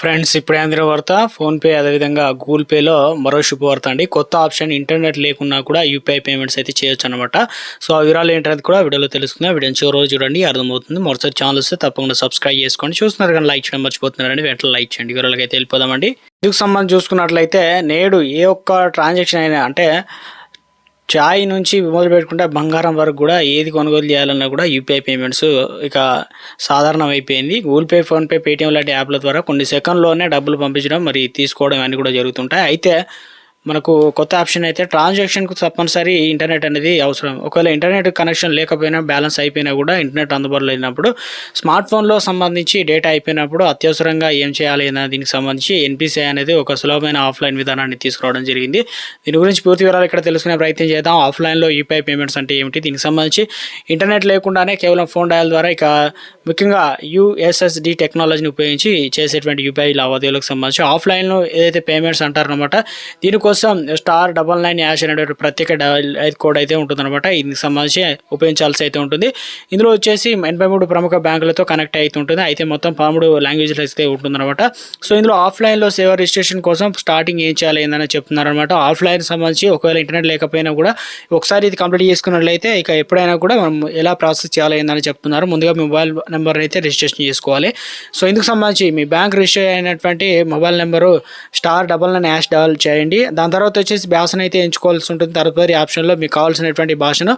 Friends ఇప్పుడే అందిన వార్త ఫోన్పే అదేవిధంగా గూగుల్ పేలో మరో శుభవార్త అండి. కొత్త ఆప్షన్ ఇంటర్నెట్ లేకున్నా కూడా యూపీఐ పేమెంట్స్ అయితే చేయొచ్చు అనమాట సో ఆ వివరాలు ఏంటనేది కూడా వీడియోలో తెలుసుకుందాం. వీడియో చివరి రోజు చూడండి అర్థమవుతుంది. మరోసారి ఛానల్ వస్తే తప్పకుండా సబ్స్క్రైబ్ చేసుకోండి. చూస్తున్నారు కానీ లైక్ చేయడం మర్చిపోతున్నారండి. వెంటనే లైక్ చేయండి. వివరాలకైతే అయితే వెళ్ళిపోదామండి. ఇందుకు సంబంధించి చూసుకున్నట్లయితే నేడు ఏ ఒక్క ట్రాన్సాక్షన్ అయినా అంటే చాయ్ నుంచి మొదలు పెట్టుకుంటే బంగారం వరకు కూడా ఏది కొనుగోలు చేయాలన్నా కూడా యూపీఐ పేమెంట్స్ ఇక సాధారణం అయిపోయింది గూగుల్ పే ఫోన్పే పేటీఎం లాంటి యాప్ల ద్వారా కొన్ని సెకండ్లోనే డబ్బులు పంపించడం మరి తీసుకోవడం అన్నీ కూడా జరుగుతుంటాయి. అయితే మనకు కొత్త ఆప్షన్ అయితే ట్రాన్సాక్షన్కు తప్పనిసరి ఇంటర్నెట్ అనేది అవసరం. ఒకవేళ ఇంటర్నెట్ కనెక్షన్ లేకపోయినా బ్యాలెన్స్ అయిపోయినా కూడా ఇంటర్నెట్ అందుబాటులో లేనప్పుడు స్మార్ట్ ఫోన్లో సంబంధించి డేటా అయిపోయినప్పుడు అత్యవసరంగా ఏం చేయాలి అన్న దీనికి సంబంధించి ఎన్పిసిఐ అనేది ఒక సులభమైన ఆఫ్లైన్ విధానాన్ని తీసుకురావడం జరిగింది. దీని గురించి పూర్తి వివరాలు ఇక్కడ తెలుసుకునే ప్రయత్నం చేద్దాం. ఆఫ్లైన్లో యూపీఐ పేమెంట్స్ అంటే ఏమిటి? దీనికి సంబంధించి ఇంటర్నెట్ లేకుండానే కేవలం ఫోన్ డయల్ ద్వారా ఇక ముఖ్యంగా యూఎస్ఎస్డి టెక్నాలజీని ఉపయోగించి చేసేటువంటి యూపీఐ లావాదేవీలకు సంబంధించి ఆఫ్లైన్లో ఏదైతే పేమెంట్స్ అంటారనమాట దీనికోసం స్టార్ డబల్ నైన్ యాష్ అనేటువంటి ప్రత్యేక కోడ్ అయితే ఉంటుందన్నమాట. దీనికి సంబంధించి ఉపయోగించాల్సి అయితే ఉంటుంది. ఇందులో వచ్చేసి ఎనభై మూడు ప్రముఖ బ్యాంకులతో కనెక్ట్ అయితే ఉంటుంది. అయితే మొత్తం పదమూడు లాంగ్వేజ్లు అయితే ఉంటుందన్నమాట. సో ఇందులో ఆఫ్లైన్లో సేవ రిజిస్ట్రేషన్ కోసం స్టార్టింగ్ ఏం చేయాలి ఏందని చెప్తున్నారనమాట ఆఫ్లైన్ సంబంధించి ఒకవేళ ఇంటర్నెట్ లేకపోయినా కూడా ఒకసారి ఇది కంప్లీట్ చేసుకున్నట్లయితే ఇక ఎప్పుడైనా కూడా మనం ఎలా ప్రాసెస్ చేయాలి ఏందని చెప్తున్నారు. ముందుగా మీ మొబైల్ నెంబర్ అయితే రిజిస్ట్రేషన్ చేసుకోవాలి. సో ఇందుకు సంబంధించి మీ బ్యాంక్ రిజిస్టర్ అయినటువంటి mobile number star double nine hash double చేయండి. దాని తర్వాత వచ్చేసి భాషను అయితే ఎంచుకోవాల్సి ఉంటుంది. తదుపరి ఆప్షన్లో మీకు కావాల్సినటువంటి భాషను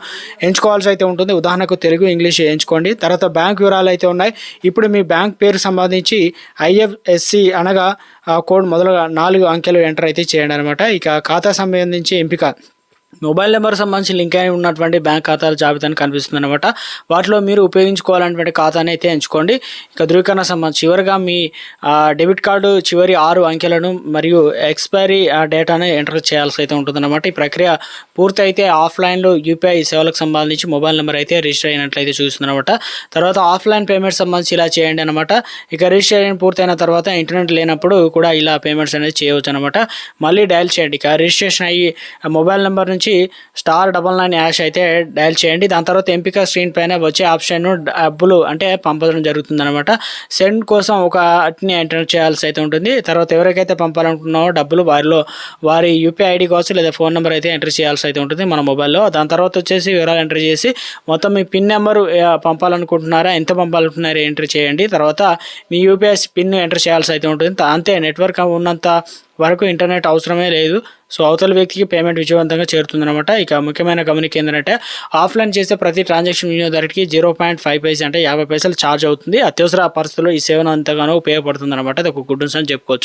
ఎంచుకోవాల్సి అయితే ఉంటుంది. ఉదాహరణకు తెలుగు ఇంగ్లీష్ ఎంచుకోండి. తర్వాత బ్యాంక్ వివరాలు అయితే ఉన్నాయి. ఇప్పుడు మీ బ్యాంక్ పేరు సంబంధించి ఐఎఫ్ఎస్సి అనగా కోడ్ మొదలుగా నాలుగు అంకెలు ఎంటర్ అయితే చేయండి అనమాట ఇక ఖాతా సంబంధించి ఎంపిక. మొబైల్ నెంబర్ సంబంధించి లింక్ అయి ఉన్నటువంటి బ్యాంక్ ఖాతాల జాబితాను కనిపిస్తుంది అనమాట వాటిలో మీరు ఉపయోగించుకోవాలన్నటువంటి ఖాతాని అయితే ఎంచుకోండి. ఇక ధృవీకరణ సంబంధించి చివరిగా మీ డెబిట్ కార్డు చివరి ఆరు అంకెలను మరియు ఎక్స్పైరీ డేటాను ఎంటర్ చేయాల్సి అయితే ఉంటుందన్నమాట. ఈ ప్రక్రియ పూర్తి అయితే ఆఫ్లైన్లో యూపీఐ సేవలకు సంబంధించి మొబైల్ నెంబర్ అయితే రిజిస్టర్ అయినట్లయితే చూస్తుందన్నమాట. తర్వాత ఆఫ్లైన్ పేమెంట్ సంబంధించి ఇలా చేయండి అనమాట ఇక రిజిస్ట్రేషన్ పూర్తయిన తర్వాత ఇంటర్నెట్ లేనప్పుడు కూడా ఇలా పేమెంట్స్ అనేది చేయవచ్చు అనమాట మళ్ళీ డయల్ చేయండి. ఇక రిజిస్ట్రేషన్ అయ్యి మొబైల్ నెంబర్ నుంచి స్టార్ డబల్ నైన్ యాష్ అయితే డయల్ చేయండి. దాని తర్వాత ఎంపిక స్క్రీన్ పైన వచ్చే ఆప్షన్ డబ్బులు అంటే పంపడం జరుగుతుంది అనమాట సెండ్ కోసం ఒక అట్ని ఎంటర్ చేయాల్సి అయితే ఉంటుంది. తర్వాత ఎవరికైతే పంపాలనుకున్నామో డబ్బులు వారిలో వారి యూపీఐ ఐడి కావచ్చు లేదా ఫోన్ నెంబర్ అయితే ఎంటర్ చేయాల్సి అయితే ఉంటుంది మన మొబైల్లో. దాని తర్వాత వచ్చేసి వివరాలు ఎంటర్ చేసి మొత్తం మీ పిన్ నెంబర్ పంపాలనుకుంటున్నారా ఎంత పంపాలనుకుంటున్నారా ఎంటర్ చేయండి. తర్వాత మీ యూపీఐ పిన్ ఎంటర్ చేయాల్సి అయితే ఉంటుంది. అంతే నెట్వర్క్ ఉన్నంత వరకు ఇంటర్నెట్ అవసరమే లేదు. సో అవతల వ్యక్తికి పేమెంట్ విజయవంతంగా చేరుతుందనమాట ఇక ముఖ్యమైన గమనిక ఏంటంటే ఆఫ్లైన్ చేసే ప్రతి ట్రాన్సాక్షన్ వినియోగదారుడికి జీరో పాయింట్ ఫైవ్ పైస్ అంటే యాభై పైసలు ఛార్జ్ అవుతుంది. అత్యవసర పరిస్థితుల్లో ఈ సేవను అంతగానో ఉపయోగపడుతుంది అనమాట అది ఒక గుడ్ న్యూస్ అని చెప్పుకోవచ్చు.